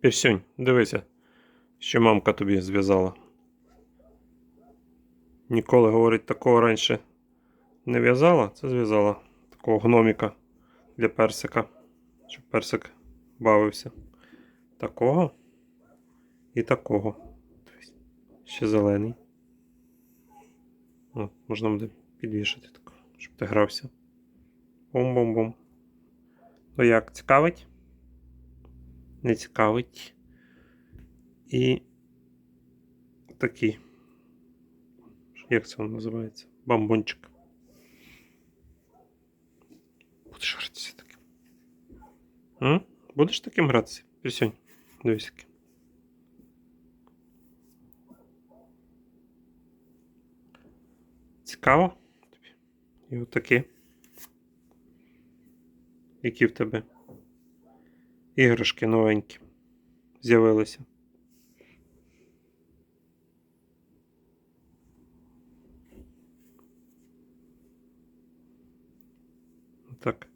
Пірсюнь, дивися, що мамка тобі зв'язала. Ніколи, говорить, такого раніше не в'язала, це зв'язала. Такого гноміка для персика. Щоб персик бавився. Такого і такого. Ще зелений. О, можна буде підвішати щоб ти грався. Бум-бум-бум. Ну як, цікавить? Не цікавить. І такий. Як це воно називається? Бамбончик. Будеш гратися таким. М? Будеш таким гратися? Пісюнь. Дивись. Цікаво? І отакі. Які в тебе іграшки новенькі з'явилися. Так.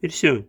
І все.